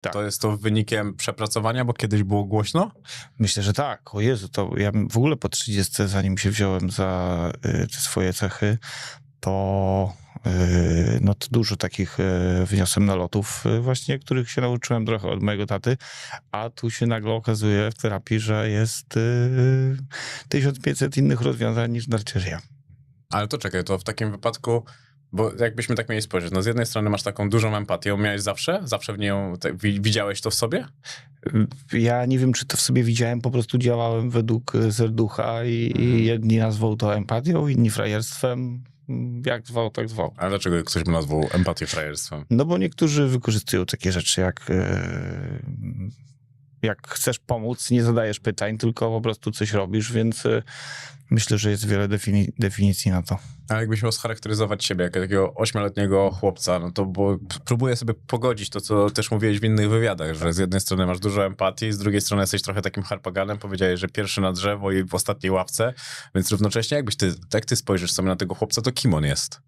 Tak. To jest to wynikiem przepracowania, bo kiedyś było głośno? Myślę, że tak. O Jezu, to ja w ogóle po 30, zanim się wziąłem za y, te swoje cechy, to, y, no to dużo takich y, wyniosłem nalotów właśnie, których się nauczyłem trochę od mojego taty, a tu się nagle okazuje w terapii, że jest y, 1500 innych rozwiązań niż narciaria. Ale to czekaj, to w takim wypadku, bo jakbyśmy tak mieli spojrzeć, no z jednej strony masz taką dużą empatię, miałeś zawsze? Zawsze w nią, tak, wi- widziałeś to w sobie? Ja nie wiem, czy to w sobie widziałem, po prostu działałem według y, serducha i, i jedni nazwą to empatią, inni frajerstwem. Jak zwał, tak zwał. Ale dlaczego ktoś by nazwał empatię frajerstwem? No bo niektórzy wykorzystują takie rzeczy jak e, jak chcesz pomóc, nie zadajesz pytań, tylko po prostu coś robisz, więc e, myślę, że jest wiele defini- definicji na to. A jakbyś miał scharakteryzować siebie jako takiego ośmioletniego chłopca, no to bo próbuję sobie pogodzić to, co też mówiłeś w innych wywiadach, że z jednej strony masz dużo empatii, z drugiej strony jesteś trochę takim harpaganem, powiedziałeś, że pierwszy na drzewo i w ostatniej ławce, więc równocześnie jakbyś ty, jak ty spojrzysz sobie na tego chłopca, to kim on jest?